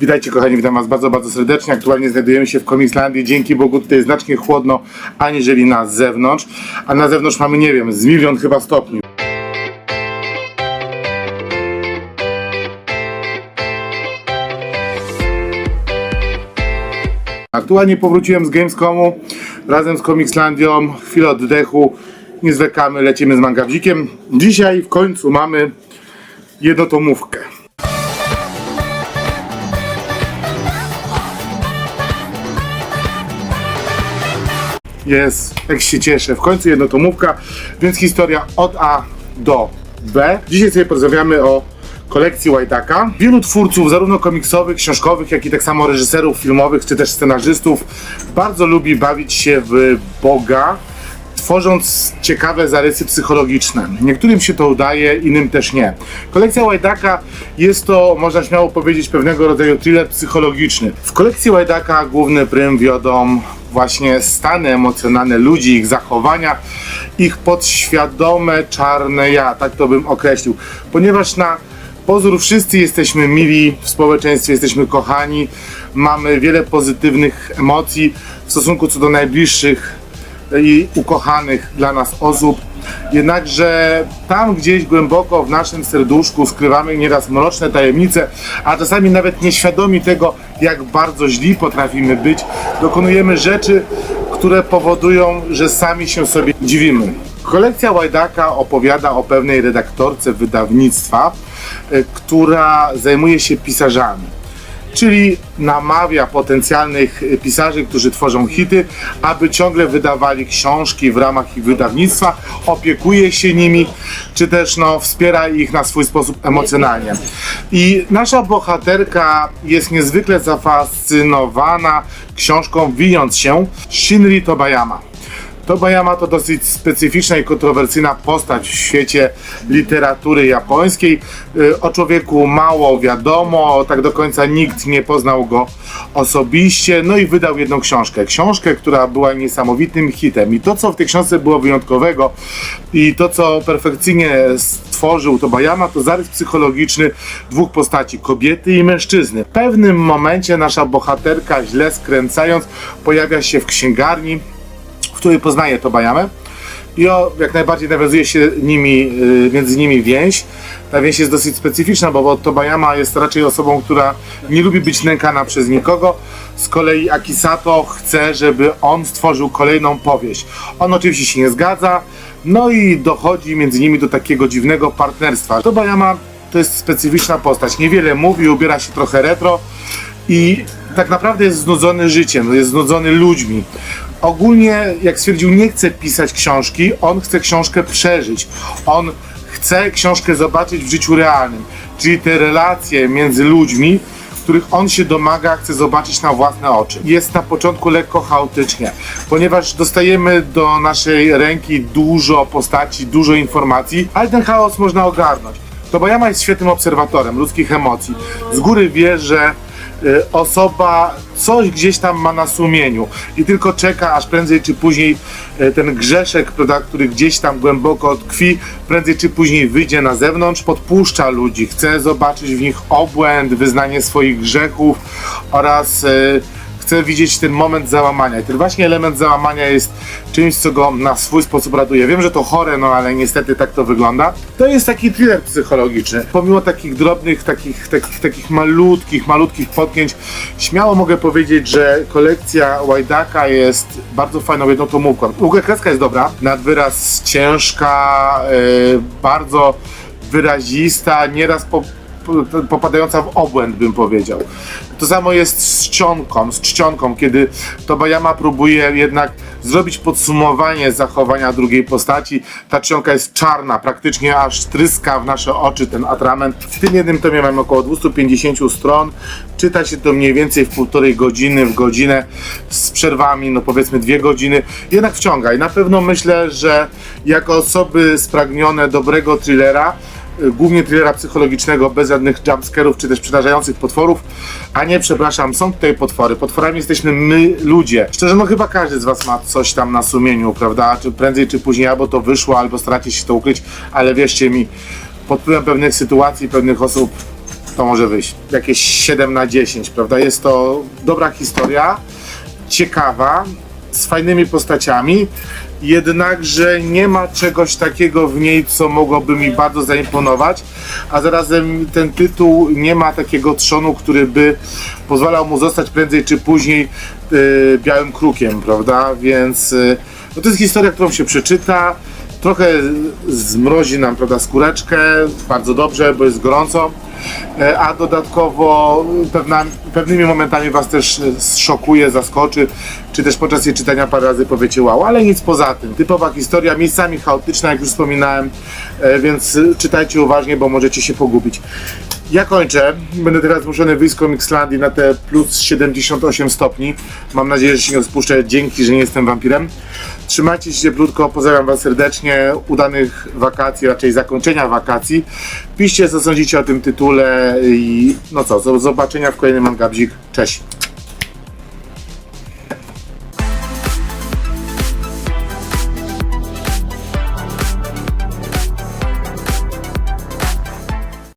Witajcie kochani, witam was bardzo, bardzo serdecznie. Aktualnie znajdujemy się w Komikslandii. Dzięki Bogu tutaj jest znacznie chłodno, aniżeli na zewnątrz. A na zewnątrz mamy, nie wiem, z milion chyba stopni. Aktualnie powróciłem z Gamescomu razem z Comicslandią. Chwilę oddechu. Nie zwlekamy, lecimy z mangawzikiem. Dzisiaj w końcu mamy jednotomówkę. Jest, jak się cieszę. W końcu jednotomówka, więc historia od A do B. Dzisiaj sobie porozmawiamy o kolekcji Whiteaka. Wielu twórców, zarówno komiksowych, książkowych, jak i tak samo reżyserów filmowych, czy też scenarzystów, bardzo lubi bawić się w Boga, tworząc ciekawe zarysy psychologiczne. Niektórym się to udaje, innym też nie. Kolekcja Łajdaka jest to, można śmiało powiedzieć, pewnego rodzaju thriller psychologiczny. W kolekcji Łajdaka główny prym wiodą właśnie stany emocjonalne ludzi, ich zachowania, ich podświadome czarne ja, tak to bym określił. Ponieważ na pozór wszyscy jesteśmy mili w społeczeństwie, jesteśmy kochani, mamy wiele pozytywnych emocji w stosunku co do najbliższych i ukochanych dla nas osób. Jednakże tam gdzieś głęboko w naszym serduszku skrywamy nieraz mroczne tajemnice, a czasami nawet nieświadomi tego, jak bardzo źli potrafimy być, dokonujemy rzeczy, które powodują, że sami się sobie dziwimy. Kolekcja Łajdaka opowiada o pewnej redaktorce wydawnictwa, y, która zajmuje się pisarzami czyli namawia potencjalnych pisarzy, którzy tworzą hity, aby ciągle wydawali książki w ramach ich wydawnictwa, opiekuje się nimi, czy też no, wspiera ich na swój sposób emocjonalnie. I nasza bohaterka jest niezwykle zafascynowana książką Wijąc się Shinri Tobayama. Tobayama to dosyć specyficzna i kontrowersyjna postać w świecie literatury japońskiej. Y, O człowieku mało wiadomo, tak do końca nikt nie poznał go osobiście. No i wydał jedną książkę. Książkę, która była niesamowitym hitem. I to, co w tej książce było wyjątkowego i to, co perfekcyjnie stworzył Tobayama, to zarys psychologiczny dwóch postaci, kobiety i mężczyzny. W pewnym momencie nasza bohaterka, źle skręcając, pojawia się w księgarni, której poznaje Tobayamę i o, jak najbardziej nawiązuje się nimi, y, między nimi więź. Ta więź jest dosyć specyficzna, bo, Tobayama jest raczej osobą, która nie lubi być nękana przez nikogo. Z kolei Akisato chce, żeby on stworzył kolejną powieść. On oczywiście się nie zgadza, no i dochodzi między nimi do takiego dziwnego partnerstwa. Tobayama to jest specyficzna postać. Niewiele mówi, ubiera się trochę retro i tak naprawdę jest znudzony życiem, jest znudzony ludźmi. Ogólnie, jak stwierdził, nie chce pisać książki, on chce książkę przeżyć. On chce książkę zobaczyć w życiu realnym, czyli te relacje między ludźmi, których on się domaga, chce zobaczyć na własne oczy. Jest na początku lekko chaotycznie, ponieważ dostajemy do naszej ręki dużo postaci, dużo informacji, ale ten chaos można ogarnąć. Tobayama jest świetnym obserwatorem ludzkich emocji. Z góry wie, że osoba coś gdzieś tam ma na sumieniu i tylko czeka, aż prędzej czy później y, ten grzeszek, który gdzieś tam głęboko tkwi, prędzej czy później wyjdzie na zewnątrz, podpuszcza ludzi, chce zobaczyć w nich obłęd, wyznanie swoich grzechów oraz y, chce widzieć ten moment załamania. I ten właśnie element załamania jest czymś, co go na swój sposób raduje. Wiem, że to chore, no ale niestety tak to wygląda. To jest taki thriller psychologiczny. Pomimo takich drobnych, takich, takich, takich malutkich, malutkich potknięć, śmiało mogę powiedzieć, że kolekcja Łajdaka jest bardzo fajną jednotomówką. Długa kreska jest dobra, nad wyraz ciężka, yy, bardzo wyrazista, nieraz po- popadająca w obłęd, bym powiedział. To samo jest z czcionką, z czcionką, kiedy Tobayama próbuje jednak zrobić podsumowanie zachowania drugiej postaci. Ta czcionka jest czarna, praktycznie aż tryska w nasze oczy ten atrament. W tym jednym tomie mamy około 250 stron. Czyta się to mniej więcej w półtorej godziny, w godzinę z przerwami, no powiedzmy dwie godziny. Jednak wciąga i na pewno myślę, że jako osoby spragnione dobrego thrillera, głównie thrillera psychologicznego, bez żadnych jumpscarów czy też przerażających potworów, a nie, przepraszam, są tutaj potwory. Potworami jesteśmy my, ludzie. Szczerze, no chyba każdy z was ma coś tam na sumieniu, prawda? Czy prędzej czy później albo to wyszło, albo staracie się to ukryć, ale wierzcie mi, pod wpływem pewnych sytuacji, pewnych osób to może wyjść? Jakieś 7 na 10, prawda? Jest to dobra historia, ciekawa, z fajnymi postaciami, jednakże nie ma czegoś takiego w niej, co mogłoby mi bardzo zaimponować, a zarazem ten tytuł nie ma takiego trzonu, który by pozwalał mu zostać prędzej czy później y, białym krukiem, prawda? Więc y, no to jest historia, którą się przeczyta, trochę zmrozi nam, prawda, skóreczkę, bardzo dobrze, bo jest gorąco, a dodatkowo pewna, pewnymi momentami Was też e, zszokuje, zaskoczy, czy też podczas jej czytania parę razy powiecie wow, ale nic poza tym. Typowa historia, miejscami chaotyczna, jak już wspominałem, e, więc e, czytajcie uważnie, bo możecie się pogubić. Ja kończę. Będę teraz zmuszony wyjść z na te plus 78 stopni. Mam nadzieję, że się nie rozpuszczę. Dzięki, że nie jestem wampirem. Trzymajcie się cieplutko. Pozdrawiam Was serdecznie. Udanych wakacji, raczej zakończenia wakacji. Piszcie, co sądzicie o tym tytule i no co, do zobaczenia w kolejnym Mangabzik. Cześć.